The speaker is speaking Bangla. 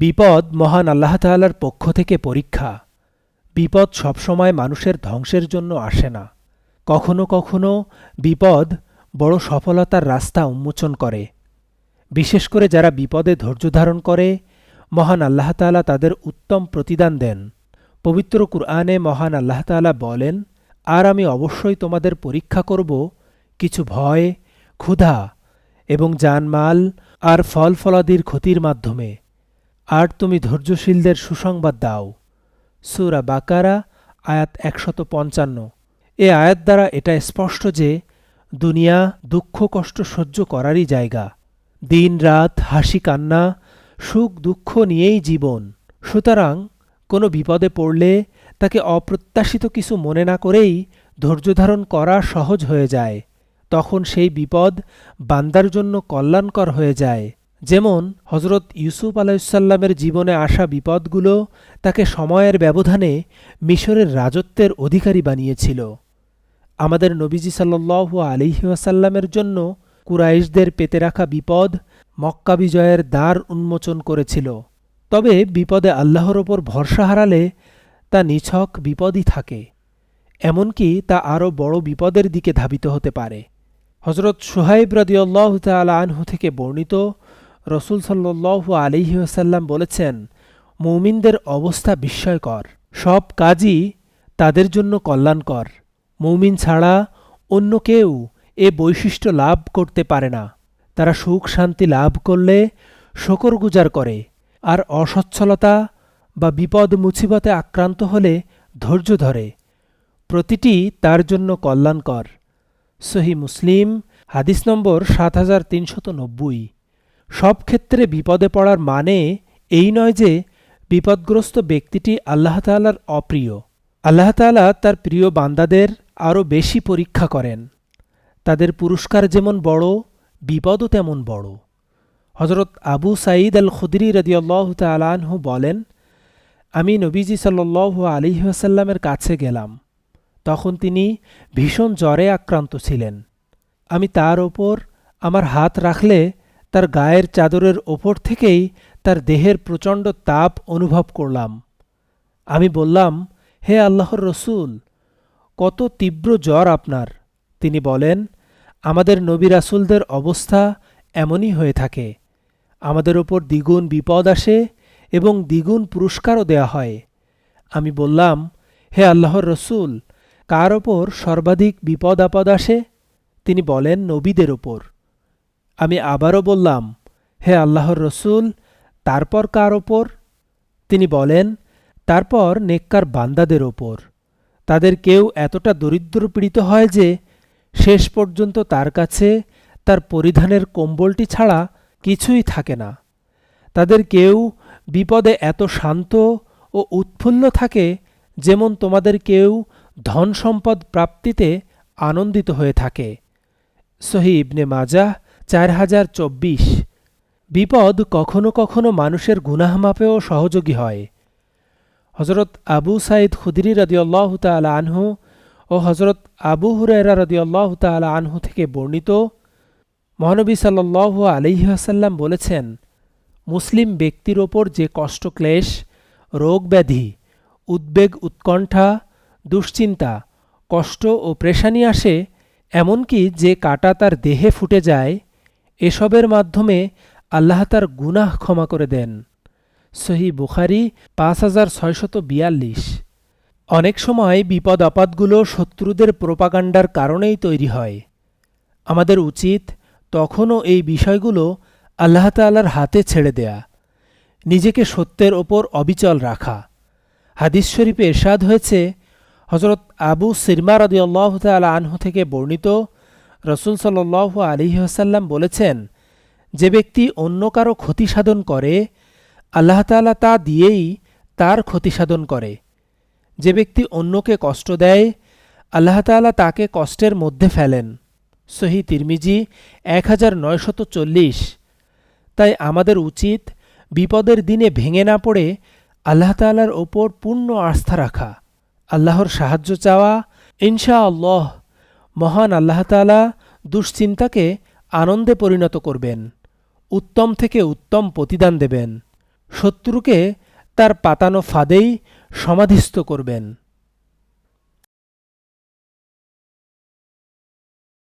বিপদ মহান আল্লাহ তাল্লার পক্ষ থেকে পরীক্ষা। বিপদ সবসময় মানুষের ধ্বংসের জন্য আসে না। কখনো কখনো বিপদ বড় সফলতার রাস্তা উন্মোচন করে। বিশেষ করে যারা বিপদে ধৈর্য ধারণ করে, মহান আল্লাহ তাআলা তাদের উত্তম প্রতিদান দেন। পবিত্র কুরআনে মহান আল্লাহ তাআলা বলেন, আর আমি অবশ্যই তোমাদের পরীক্ষা করব কিছু ভয়, ক্ষুধা এবং জানমাল আর ফল ফলাদির ক্ষতির মাধ্যমে। আর তুমি ধৈর্যশীলদের সুসংবাদ দাও। সুরা বাকারা, আয়াত একশত পঞ্চান্ন। এ আয়াত দ্বারা এটা স্পষ্ট যে, দুনিয়া দুঃখ, কষ্ট সহ্য করারই জায়গা। দিন, রাত, হাসি, কান্না, সুখ, দুঃখ নিয়েই জীবন। সুতরাং কোনো বিপদে পড়লে তাকে অপ্রত্যাশিত কিছু মনে না করেই ধৈর্য ধারণ করা সহজ হয়ে যায়। তখন সেই বিপদ বান্দার জন্য কল্যাণকর হয়ে যায়। যেমন হজরত ইউসুফ আলাইসাল্লামের জীবনে আসা বিপদগুলো তাকে সময়ের ব্যবধানে মিশরের রাজত্বের অধিকারী বানিয়েছিল। আমাদের নবীজি সাল্লু আলিহাসাল্লামের জন্য কুরাইশদের পেতে রাখা বিপদ মক্কা বিজয়ের দ্বার উন্মোচন করেছিল। তবে বিপদে আল্লাহর ওপর ভরসা হারালে তা নিছক বিপদই থাকে। এমনকি তা আরও বড় বিপদের দিকে ধাবিত হতে পারে। হজরত সোহাইব রদিউল্লাহ তালা আনহু থেকে বর্ণিত রসুল সাল্লু আলিহাসাল্লাম বলেছেন, মৌমিনদের অবস্থা বিস্ময়কর। সব কাজই তাদের জন্য কল্যাণকর। মৌমিন ছাড়া অন্য কেউ এ বৈশিষ্ট্য লাভ করতে পারে না। তারা সুখ শান্তি লাভ করলে শকর গুজার করে আর অসচ্ছলতা বা বিপদ মুছিবতে আক্রান্ত হলে ধৈর্য ধরে। প্রতিটি তার জন্য কল্যাণকর। সহি মুসলিম, হাদিস নম্বর সাত হাজার তিনশত নব্বই। সব ক্ষেত্রে বিপদে পড়ার মানে এই নয় যে বিপদগ্রস্ত ব্যক্তিটি আল্লাহ তাল্লার অপ্রিয়। আল্লাহ তালা তার প্রিয় বান্দাদের আরও বেশি পরীক্ষা করেন। তাদের পুরস্কার যেমন বড়, বিপদও তেমন বড়। হজরত আবু সাঈদ আল খুদরি রদিয়াল্লাহ তালাহু বলেন, আমি নবীজি সাল্লু আলিহাসাল্লামের কাছে গেলাম। তখন তিনি ভীষণ জ্বরে আক্রান্ত ছিলেন। আমি তার ওপর আমার হাত রাখলে তার গায়ের চাদরের ওপর থেকেই তার দেহের প্রচণ্ড তাপ অনুভব করলাম। আমি বললাম, হে আল্লাহর রসুল, কত তীব্র জ্বর আপনার। তিনি বলেন, আমাদের নবী রাসুলদের অবস্থা এমনই হয়ে থাকে। আমাদের ওপর দ্বিগুণ বিপদ আসে এবং দ্বিগুণ পুরস্কারও দেয়া হয়। আমি বললাম, হে আল্লাহর রসুল, কার ওপর সর্বাধিক বিপদ আপদ আসে? তিনি বলেন, নবীদের ওপর। আমি আবারও বললাম, হে আল্লাহর রসুল তারপর কার ওপর? তিনি বলেন তারপর নেককার বান্দাদের ওপর। তাদের কেউ এতটা দরিদ্র পীড়িত হয় যে, শেষ পর্যন্ত তার কাছে তার পরিধানের কম্বলটি ছাড়া কিছুই থাকে না। তাদের কেউ বিপদে এত শান্ত ও উৎফুল্ল থাকে যেমন তোমাদের কেউ ধন সম্পদ প্রাপ্তিতে আনন্দিত হয়ে থাকে। সহি ইবনে মাজাহ চার হাজার চব্বিশ। বিপদ কখনো কখনো মানুষের গুনাহ মাপেও সহযোগী হয়। হজরত আবু সাইদ খুদিরি রদিয়াল্লাহ তালা আনহু ও হজরত আবু হুরেরা রদিয়াল্লাহ তালা আনহু থেকে বর্ণিত, মহানবী সাল্লাহ আলিহাসাল্লাম বলেছেন, মুসলিম ব্যক্তির ওপর যে কষ্টক্লেশ রোগ ব্যাধি, উদ্বেগ, উৎকণ্ঠা, দুশ্চিন্তা, কষ্ট ও প্রেশানি আসে, এমনকি যে কাটা তার দেহে ফুটে যায় এসবের মাধ্যমে আল্লাহ তার গুনাহ ক্ষমা করে দেন। সহি বুখারি পাঁচ হাজার ছয়শত বিয়াল্লিশ। অনেক সময় বিপদ আপদগুলো শত্রুদের প্রোপাগান্ডার কারণেই তৈরি হয়। আমাদের উচিত তখনও এই বিষয়গুলো আল্লাহ তাল্লার হাতে ছেড়ে দেয়া। নিজেকে সত্যের ওপর অবিচল রাখা। হাদিস শরীফে এরশাদ হয়েছে হজরত আবু সিরমা রদিয়াল্লাহ তাল আনহু থেকে বর্ণিত রসুল সাল্লাহ আলিহাসাল্লাম বলেছেন, যে ব্যক্তি অন্য কারও ক্ষতি সাধন করে, আল্লাহ তালা তা দিয়েই তার ক্ষতি সাধন করে। যে ব্যক্তি অন্যকে কষ্ট দেয়, আল্লাহ তালা তাকে কষ্টের মধ্যে ফেলেন। সহি তিরমিজি এক হাজার নয়শত চল্লিশ। তাই আমাদের উচিত বিপদের দিনে ভেঙে না পড়ে আল্লাহ তালার ওপর পূর্ণ আস্থা রাখা, আল্লাহর সাহায্য চাওয়া ইনশা আল্লাহ মহান আল্লাহ তালা দুশ্চিন্তাকে আনন্দে পরিণত করবেন, উত্তম থেকে উত্তম প্রতিদান দেবেন, শত্রুকে তার পাতানো ফাঁদেই সমাধিস্থ করবেন।